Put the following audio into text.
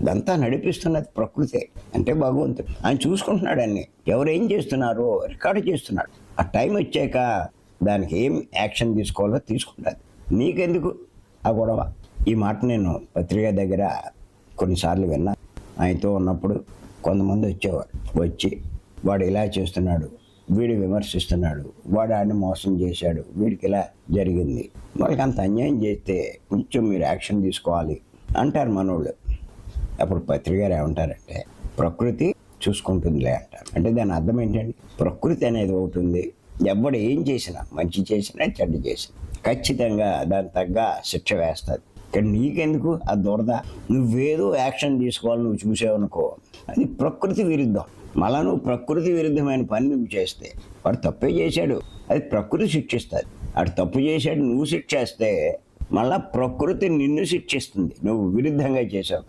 ఇదంతా నడిపిస్తున్నది ప్రకృతే. అంటే భగవంతుడు. ఆయన చూసుకుంటున్నాడు అన్ని. ఎవరేం చేస్తున్నారో రికార్డు చేస్తున్నాడు. ఆ టైం వచ్చాక దానికి ఏం యాక్షన్ తీసుకోవాలో తీసుకుంటుంది నీకెందుకు? ఆ గొడవ. ఈ మాట నేను పత్రిక దగ్గర కొన్నిసార్లు విన్నా. ఆయనతో ఉన్నప్పుడు కొంతమంది వచ్చేవారు. వచ్చి వాడు ఇలా చేస్తున్నాడు. వీడు విమర్శిస్తున్నాడు. వాడు ఆడిని మోసం చేశాడు. వీడికి ఇలా జరిగింది. వాళ్ళకి అంత అన్యాయం చేస్తే కొంచెం మీరు యాక్షన్ తీసుకోవాలి అంటారు మనోళ్ళు. అప్పుడు పత్రికారు ఏమంటారంటే ప్రకృతి చూసుకుంటుందిలే అంటారు. అంటే దాని అర్థం ఏంటండి? ప్రకృతి అనేది ఒకటి ఉంది. ఎవడు ఏం చేసినా మంచి చేసినా చెడ్డ చేసినా ఖచ్చితంగా దాని తగ్గ శిక్ష వేస్తుంది. కానీ నీకెందుకు? ఆ దురద. నువ్వేదో యాక్షన్ తీసుకోవాలి నువ్వు చూసావనుకో అది ప్రకృతి విరుద్ధం. మళ్ళా నువ్వు ప్రకృతి విరుద్ధమైన పని నువ్వు చేస్తే వాడు తప్పే చేశాడు. అది ప్రకృతి శిక్షిస్తుంది. వాడు తప్పు చేశాడు నువ్వు శిక్షేస్తే మళ్ళా ప్రకృతి నిన్ను శిక్షిస్తుంది. నువ్వు విరుద్ధంగా చేసావు